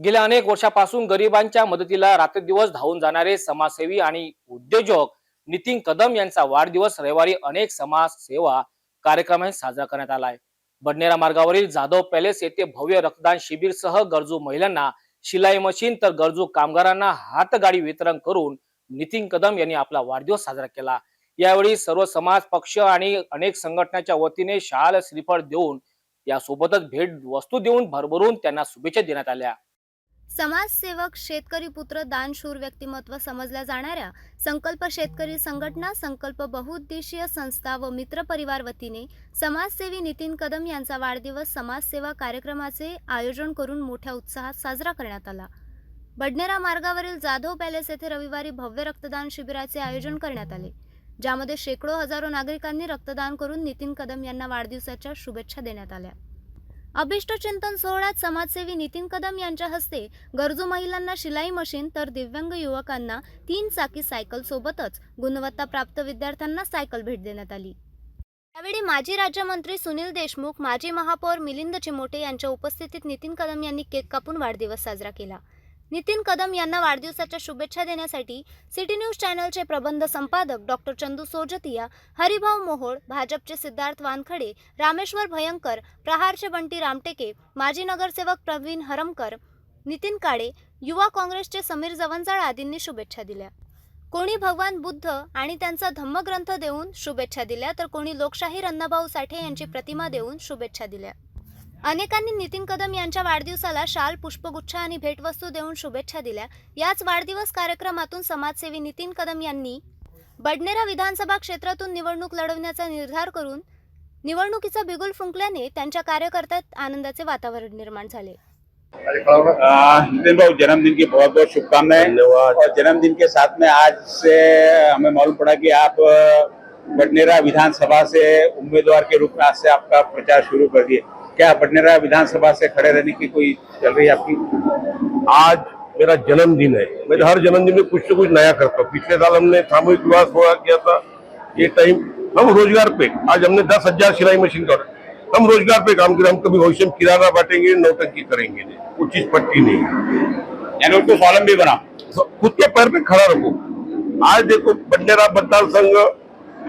गेल्या अनेक वर्षापासून गरिबांच्या मदतीला रात्रदिवस धावून जाणारे समाजसेवी आणि उद्योजक नितीन कदम यांचा वाढदिवस रविवारी अनेक समाजसेवा कार्यक्रम साजरा करण्यात आला आहे. बडनेरा मार्गावरील जाधव पॅलेस येथे भव्य रक्तदान शिबिरसह गरजू महिलांना शिलाई मशीन तर गरजू कामगारांना हातगाडी वितरण करून नितीन कदम यांनी आपला वाढदिवस साजरा केला. यावेळी सर्व समाज पक्ष आणि अनेक संघटनाच्या वतीने शाल श्रीफळ देऊन यासोबतच भेट वस्तू देऊन भरभरून त्यांना शुभेच्छा देण्यात आल्या. समाजसेवक शेतकरी पुत्र दानशूर व्यक्तिमत्व समजल्या जाणाऱ्या संकल्प शेतकरी संघटना संकल्प बहुउद्देशीय संस्था व मित्रपरिवार वतीने समाजसेवी नितीन कदम यांचा वाढदिवस समाजसेवा कार्यक्रमाचे आयोजन करून मोठ्या उत्साहात साजरा करण्यात आला. बडनेरा मार्गावरील जाधव पॅलेस येथे रविवारी भव्य रक्तदान शिबिराचे आयोजन करण्यात आले. ज्यामध्ये शेकडो हजारो नागरिकांनी रक्तदान करून नितीन कदम यांना वाढदिवसाच्या शुभेच्छा देण्यात आल्या. अभिष्ट चिंतन सोहळ्यात समाजसेवी नितीन कदम यांच्या हस्ते गरजू महिलांना शिलाई मशीन तर दिव्यांग युवकांना तीन चाकी सायकल सोबतच गुणवत्ता प्राप्त विद्यार्थ्यांना सायकल भेट देण्यात आली. यावेळी माजी राज्यमंत्री सुनील देशमुख माजी महापौर मिलिंद चिमोटे यांच्या उपस्थितीत नितीन कदम यांनी केक कापून वाढदिवस साजरा केला. नितीन कदम यांना वाढदिवसाच्या शुभेच्छा देण्यासाठी सिटी न्यूज चॅनलचे प्रबंध संपादक डॉक्टर चंदू सोजतिया हरिभाऊ मोहोळ भाजपचे सिद्धार्थ वानखडे रामेश्वर भयंकर प्रहारचे बंटी रामटेके माजी नगरसेवक प्रवीण हरमकर नितीन काळे युवा काँग्रेसचे समीर जवंजाळ आदींनी शुभेच्छा दिल्या. कोणी भगवान बुद्ध आणि त्यांचा धम्मग्रंथ देऊन शुभेच्छा दिल्या तर कोणी लोकशाहीर अण्णाभाऊ साठे यांची प्रतिमा देऊन शुभेच्छा दिल्या. अनेकांनी नितीन कदम यांच्या वाढदिवसाला शाल पुष्पगुच्छ आणि भेटवस्तू देऊन शुभेच्छा दिल्या. याच वाढदिवस कार्यक्रमातून समाजसेवी नितीन कदम यांनी बडनेरा विधानसभा क्षेत्रातून निवडणूक लढवण्याचा निर्धार करून निवडणुकीचा बिगुल फुंकल्याने त्यांच्या कार्यकर्त्यात आनंदाचे वातावरण निर्माण झाले. नितिन भाई जन्मदिन की बहुत बहुत शुभकामनाएं। और जन्मदिन के साथ में आज से हमें मालूम पड़ा कि आप बडनेरा विधानसभा से उम्मीदवार के रूप में आज से आपका प्रचार शुरू कर दिए। क्या बडनेरा विधानसभा से खड़े रहने की कोई चल रही है आपकी? आज मेरा जन्मदिन है। मैं हर जन्मदिन में कुछ न कुछ नया करता हूँ। पिछले साल हमने सामूहिक विवाह सोलह किया था। ये टाइम हम रोज़गार पे आज हमने दस हज़ार सिलाई मशीन का हम रोज़गार पे काम करें हम कभी भविष्य में किराना बांटेंगे नौटंकी करेंगे कुछ चीज़ पट्टी नहीं यानी उनको स्वावलंबी बना। खुद के पैर पे खड़ा रखो। आज देखो बडनेरा मतदार संघ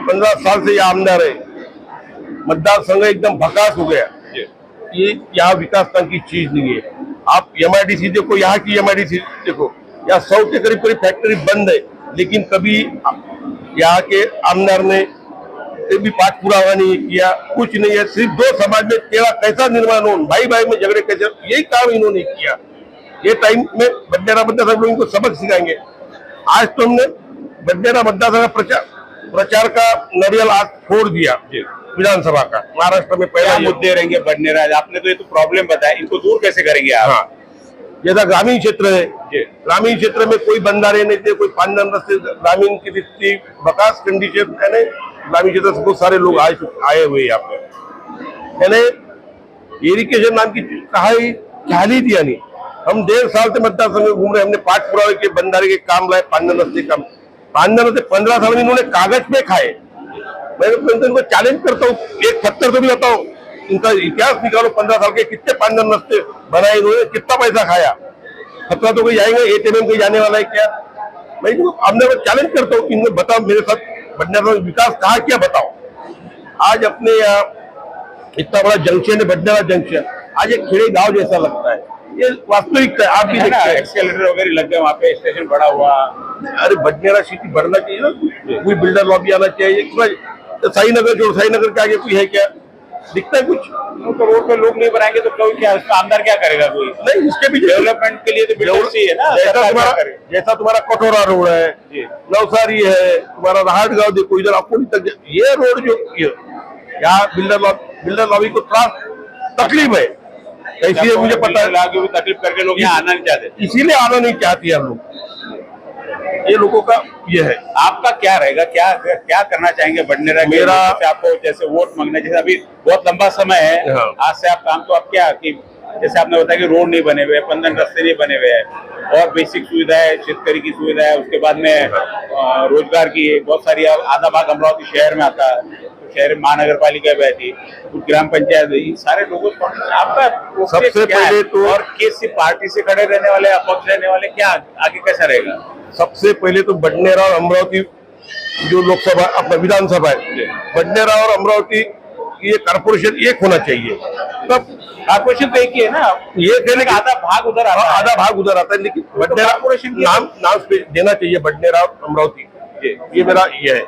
पंद्रह साल से ये आमदार है। मतदार संघ एकदम भकास हो गया। ये यहाँ विकास नाम की चीज़ नहीं है। आप एमआईडीसी देखो, यहाँ की एमआईडीसी देखो। यहाँ सौ के करीब करीब फैक्ट्री बंद है, लेकिन कभी यहाँ के आमदार ने भी पाठ पुरावा नहीं किया, कुछ नहीं है। सिर्फ़ दो समाज में तेरा कैसा निर्माण हो भाई भाई में झगड़े कैसे यही काम इन्होंने किया। ये टाइम में बडनेरा मतदार संघ लोग इनको सबक सिखाएँगे। आज तो हमने बडनेरा मतदार संघ प्रचार प्रचार का नरियल आज छोड़ दिया। विधानसभा का? महाराष्ट्र में पहला क्या मुद्दे रहेंगे बडनेरा आपने तो ये तो प्रॉब्लम बताया। इनको दूर कैसे करेंगे आप? हाँ। जैसा ग्रामीण क्षेत्र है। ग्रामीण क्षेत्र में कोई बंधारे नहीं थे कोई पांडन रस्ते ग्रामीण की रिश्ती बकास कंडीशन यानी ग्रामीण क्षेत्र से बहुत सारे लोग आए आए हुए हैं यहाँ पे। यानी इरिगेशन नाम की चीज कहा ही? ख्याल ही दिया नहीं हम डेढ़ साल से मतदार संघ घूम रहे हैं। हमने पाठ पुरावे के बंधारे के काम लाए पांडन रस्ते काम। पांडन रस्ते पंद्रह साल में इन्होंने कागज पे खाए। मैं तो इनको चैलेंज करता हूँ। एक पत्थर से भी बताओ इनका इतिहास निकालो पंद्रह साल के कितने पांडन रस्ते बनाए इन्होंने कितना पैसा खाया। खतरा तो कोई जाएँगे एटीएम कोई जाने वाला है क्या? मैं इनको हमने चैलेंज करता हूँ इनको बताओ मेरे साथ बडनेरा में विकास कहा क्या बताओ। आज अपने यहाँ इतना बड़ा जंक्शन है बडनेरा जंक्शन आज एक खेड़े गाँव जैसा लगता है। ये वास्तविकता है आप भी देखते हैं एक्सेलेटर वगैरह लग गए वहाँ पे स्टेशन बड़ा हुआ। अरे बडनेरा सिटी बढ़ना चाहिए ना कोई बिल्डर लॉबी आना चाहिए। साई नगर जो साई नगर के आगे कोई है क्या? दिखता है कुछ। तो रोड पे लोग नहीं बनाएँगे तो कोई क्या उसका आमदार क्या करेगा कोई? नहीं इसके भी डेवलपमेंट के लिए तो बिल्डर चाहिए ना जैसा तुम्हारा? जैसा तुम्हारा कटोरा रोड है नवसारी है तुम्हारा राहट गाँव देखो इधर अकोली तक ये रोड जो यहाँ बिल्डर लॉबी बिल्डर लॉबी को त्रास तकलीफ़ है। है मुझे पता है तकलीफ़ करके लोग यहाँ आना नहीं चाहते। इसीलिए आना नहीं चाहती हम लोग। ये लोगों का ये है। आपका क्या रहेगा? क्या क्या करना चाहेंगे? के मेरा- आपको जैसे वोट मांगना जैसे अभी बहुत लंबा समय है। हाँ। आज से आप काम तो आप क्या कि जैसे आपने बताया कि रोड नहीं बने हुए पंदन रास्ते नहीं बने हुए हैं। और बेसिक सुविधा है शेतकरी की सुविधा है उसके बाद में रोज़गार की बहुत सारी आधा भाग अमरावती शहर में आता है। शहर महानगर पालिका भी आती कुछ ग्राम पंचायत है, ये सारे लोगों को आपका सबसे पहले तो- और किस पार्टी से खड़े रहने वाले अपक्ष रहने वाले क्या आगे कैसा रहेगा? सबसे पहले तो बडनेरा और अमरावती जो लोकसभा अपना विधानसभा है बडनेरा और अमरावती ये कारपोरेशन एक होना चाहिए। तब कारपोरेशन तो एक ही है ना? ये देने का आधा भाग उधर आता है आधा भाग उधर आता है लेकिन बडनेरा कारपोरेशन नाम नाम पे देना चाहिए बडनेरा और अमरावती। ये मेरा ये है।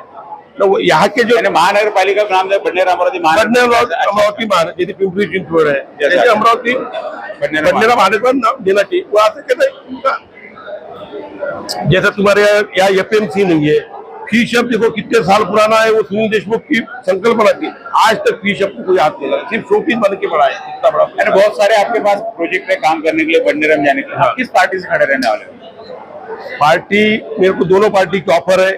तो यहाँ के जो महानगर पालिका का नाम है बडनेरा अमरावती अमरावती जैसे पिंपरी चिंचवड है जैसे अमरावती बडनेरा महानगर नाम देना चाहिए। वो आता कहते हैं जैसे तुम्हारे यहाँ एफ़ एम सी नहीं है। फ़ी शब्द देखो कितने साल पुराना है वो सुनील देशमुख की संकल्पना थी। आज तक फ़ी शब्द को कोई हाथ नहीं लगा सिर्फ़ शोपीस बन के पड़ा है इतना बड़ा यानी बहुत सारे आपके पास प्रोजेक्ट है काम करने के लिए बडनेरा में जाने के लिए। हाँ। किस पार्टी से खड़े रहने वाले पार्टी मेरे को दोनों पार्टी की ऑफ़र है।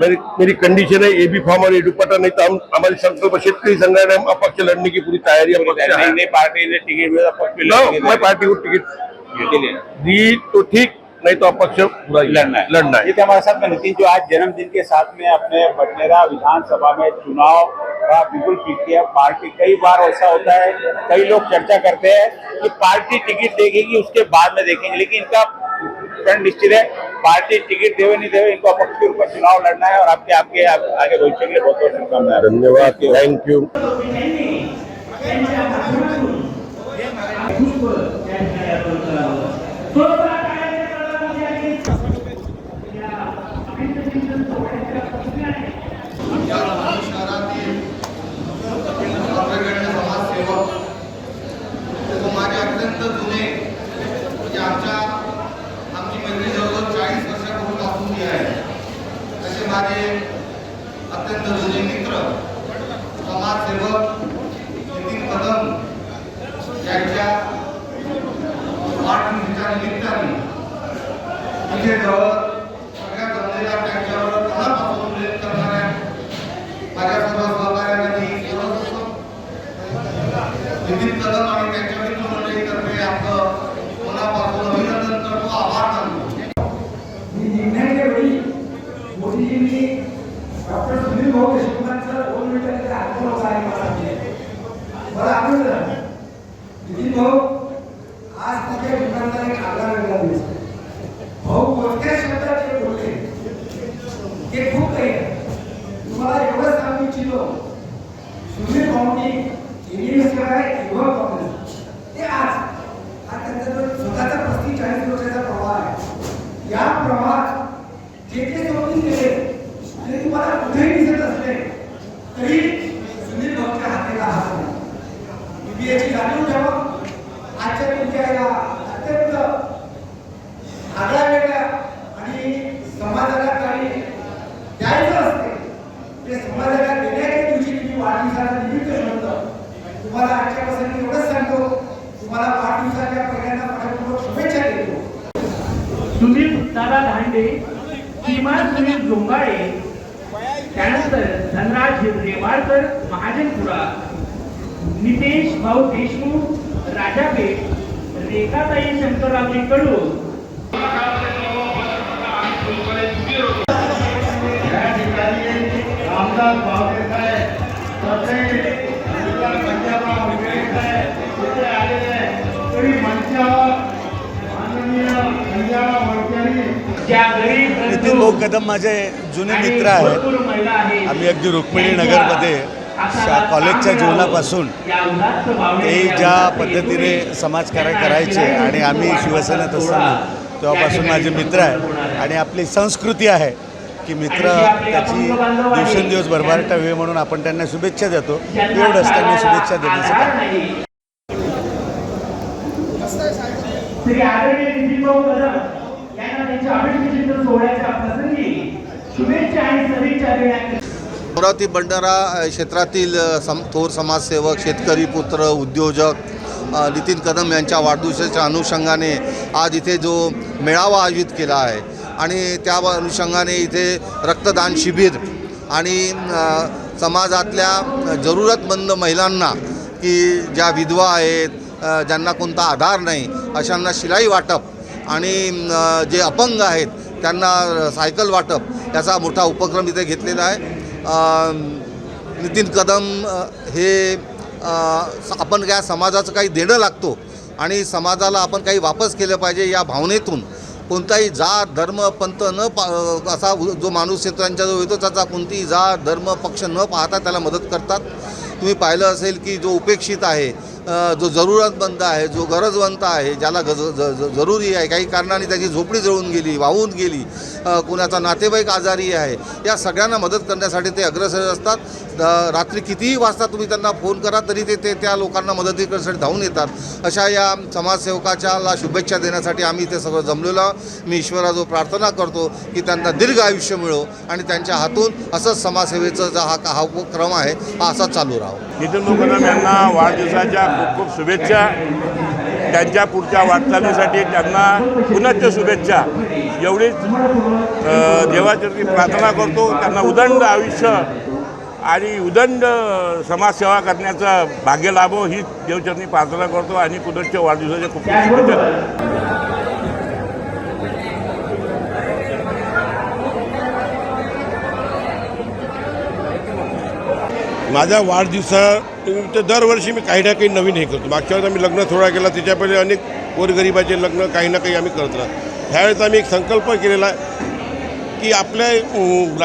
मेरी मेरी कंडीशन है ए बी फॉर्म और ए दुपट्टा नहीं तो हम हमारी संकल्प संघटना है, हम अपक्ष लड़ने की पूरी तैयारी पार्टी ने टिकट में में मैं पार्टी को टिकट दी तो ठीक। नहीं तो अपक्ष लड़ना है। लड़ना है। ये हमारे साथ में नितिन जो आज जन्मदिन के साथ में अपने बटनेरा विधानसभा में चुनाव का बिल्कुल पीट किया। पार्टी कई बार ऐसा होता है कई लोग चर्चा करते हैं कि पार्टी टिकट देखेगी उसके बाद में देखेंगे। लेकिन इनका प्रण निश्चित है पार्टी टिकट देवे नहीं देवे इनको अपक्ष के ऊपर चुनाव लड़ना है और आपके आपके आगे भविष्य के लिए बहुत बहुत शुभकामनाएँ। धन्यवाद थैंक यू तुम्ही याची जाणीव ठेवा. आजच्या तुमच्या या अत्यंत आगळ्या वेगळ्या आणि समाजाला काही द्यायचं असते ते समाजाला देण्याच्या दिवशी तुम्ही वाढदिवसाला निमित्त ठरवतं तुम्हाला आजच्या प्रसंगी एवढंच सांगतो तुम्हाला वाढदिवसाच्या पहिल्यांदा मनपूर्वक शुभेच्छा देतो. सुनील दादा धांडे किमान सुनील जोंगाळे त्यानंतर धनराज रेवाळकर महाजनपुरा नितेश भाऊ देशमुख राजापेठ रेखाताई शंकररावजी कडू रामदास बावडेसाहेब तसे पंजाबराव साहेब तिथे आलेले आहे तरी मंचावर माननीय पंजाब वडकरी ज्या गरीब नितीन भाऊ कदम माझे जुने मित्र आहेत. भरपूर महिला आहेत. आम्ही अगदी रुक्मिणी नगरमध्ये शा कॉलेजच्या जीवनापासून ते ज्या पद्धतीने समाजकार्य करायचे आणि आम्ही शिवसेनेत असताना तेव्हापासून माझे मित्र आहे? आणि आपली संस्कृती आहे की मित्र त्याची दिवसेंदिवस भरभराट हवे म्हणून आपण त्यांना शुभेच्छा देतो. एवढंच त्यांना शुभेच्छा देण्याचं काम. शुभेच्छा आणि सदिच्छा देण्यात अमरावती बंडारा क्षेत्रातील सम थोर समाजसेवक शेतकरी पुत्र उद्योजक नितीन कदम यांच्या वाढदिवसाच्या अनुषंगाने आज इथे जो मेळावा आयोजित केला आहे आणि त्या अनुषंगाने इथे रक्तदान शिबिर आणि समाजातल्या जरूरतमंद महिलांना की ज्या विधवा आहेत ज्यांना कोणता आधार नाही अशांना शिलाई वाटप आणि जे अपंग आहेत त्यांना सायकल वाटप याचा मोठा उपक्रम इथे घेतलेला आहे. नितीन कदम हे स- आपण काय समाजाचं काही देणं लागतो आणि समाजाला आपण काही वापस केलं पाहिजे या भावनेतून. कोणताही जात धर्म पंथ न पा असा जो माणूस क्षेत्रांच्या जो येतो त्याचा कोणतीही जात धर्म पक्ष न पाहता त्याला मदत करतात. तुम्ही पाहिलं असेल की जो उपेक्षित आहे जो जरूरतमंद आहे जो गरजवंत आहे ज्याला गज जरुरी आहे काही कारणाने त्याची झोपडी जळून गेली वाहून गेली कुणाचा नातेवाईक आजारी आहे या सगळ्यांना मदत करण्यासाठी ते अग्रसर असतात. रात्री कितीही वाजता तुम्ही त्यांना फोन करा तरी ते ते त्या लोकांना मदती करण्यासाठी धावून येतात. अशा या समाजसेवकाच्याला शुभेच्छा देण्यासाठी आम्ही ते सगळं जमलेलो मी ईश्वराजो प्रार्थना करतो की त्यांना दीर्घ आयुष्य मिळो आणि त्यांच्या हातून असंच समाजसेवेचा हा हा क्रम आहे हा असाच चालू राहावं नितीन यांना वाढदिवसाच्या खूप खूप शुभेच्छा. त्यांच्या पुढच्या वाटचालीसाठी त्यांना पुनश्च शुभेच्छा. एवढीच देवाचरणी देवाचरती प्रार्थना करतो. त्यांना उदंड आयुष्य आणि उदंड समाजसेवा करण्याचं भाग्य लाभो ही देवचरणी प्रार्थना करतो आणि पुनश्च वाढदिवसाच्या खूप खूप शुभेच्छा. माझ्या वाढदिवसा तर दरवर्षी मी काही ना काही नवीन हे करतो. मागच्या वेळेस आम्ही लग्न थोडा केला त्याच्या पहिले अनेक गोरगरिबाचे लग्न काही ना काही आम्ही करत राहतो. ह्यावेळेस आम्ही एक संकल्प केलेला आहे की आपल्या अं,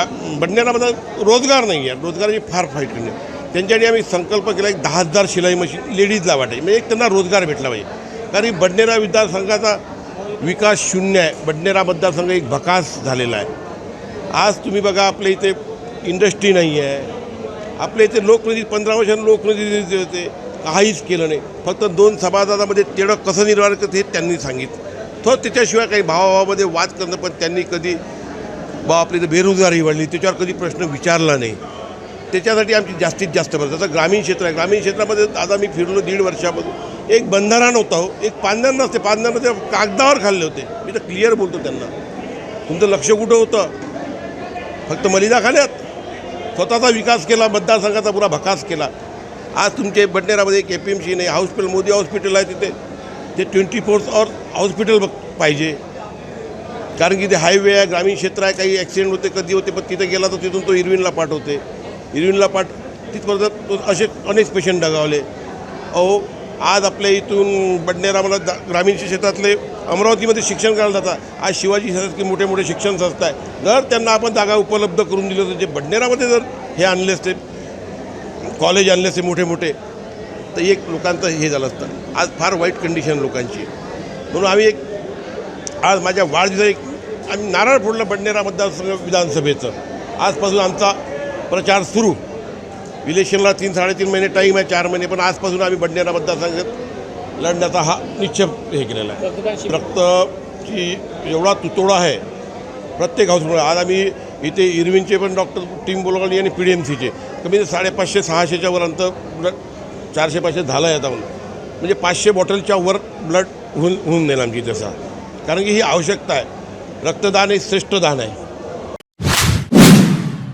रोजगार नाही आहे. रोजगाराची फार फाईट करणे. त्यांच्यासाठी आम्ही संकल्प केला एक दहा हजार शिलाई मशीन लेडीजला वाटायची. म्हणजे एक त्यांना रोजगार भेटला पाहिजे. कारण बडनेरा मतदारसंघाचा विकास शून्य आहे. बडनेरा मतदारसंघ एक भकास झालेला आहे. आज तुम्ही बघा आपल्या इथे इंडस्ट्री नाही आहे. आपल्या इथे लोकनिधी पंधरा वर्षांनी लोकप्रतिनिधी होते. काहीच केलं नाही. फक्त दोन सभासदामध्ये तेवढं कसं निर्माण करतं हे त्यांनी सांगितलं. तो त्याच्याशिवाय काही भावाभावामध्ये वाद करणं पण त्यांनी कधी बा आपली बेरोजगारी वाढली त्याच्यावर कधी प्रश्न विचारला नाही. त्याच्यासाठी आमची जास्तीत जास्त मदत. जसं ग्रामीण क्षेत्र आहे. ग्रामीण क्षेत्रामध्ये आता मी फिरलो दीड वर्षापासून. एक बंधारा नव्हता हो. एक पांधर नसते. पांधर ते कागदावर खाल्ले होते. मी तर क्लिअर बोलतो त्यांना. तुमचं लक्ष कुठं होतं? फक्त मलिदा खाल्यात स्वतःचा विकास केला मतदारसंघाचा पुरा भकास केला. आज तुमचे बडनेरामध्ये एक ए पी एम सी नाही हॉस्पिटल मोदी हॉस्पिटल आहे तिथे. ते ट्वेंटी फोर्थ आवर हॉस्पिटल बघ पाहिजे. कारण की ते हायवे आहे ग्रामीण क्षेत्र आहे काही ॲक्सिडेंट होते कधी होते पण तिथे गेला तर तिथून तो इरविनला पाठवते इरविनला पाठ तिथपर्यंत तो असे अनेक पेशंट डगावले अहो आज आपल्या इथून बडनेरामाला ग्रामीण क्षेत्रातले अमरावतीमध्ये शिक्षण करायला जातात. आज शिवाजी क्षेत्रातले मोठे मोठे शिक्षण संस्था आहे जर त्यांना आपण जागा उपलब्ध करून दिलं तर जे बडनेरामध्ये जर हे आणले असते कॉलेज आणले असते मोठे मोठे तर एक लोकांचं हे झालं असतं. आज फार वाईट कंडिशन लोकांची. म्हणून आम्ही एक आज माझ्या वाढदिवसा एक आम्ही नारळ फोडलं बडनेरा मतदारसंघ विधानसभेचं. आजपासून आमचा प्रचार सुरू. इलेक्शनला तीन साडेतीन महिने टाईम आहे चार महिने पण आजपासून आम्ही बडनेरा मतदारसंघात लढण्याचा हा निश्चय हे केलेला आहे. रक्तची एवढा तुतोडा आहे प्रत्येक हॉस्पिटल आज आम्ही इथे इरविनचे पण डॉक्टर टीम बोलवली आणि पी डी एम सीचे कमी साडेपाचशे सहाशेच्या वर अंतर ब्लड चारशे पाचशे झालं आहे आता म्हणजे पाचशे बॉटलच्या वर ब्लड होऊन होऊन जाईल आमची तसा कारण की ही आवश्यकता आहे. रक्तदान हे श्रेष्ठ दान आहे.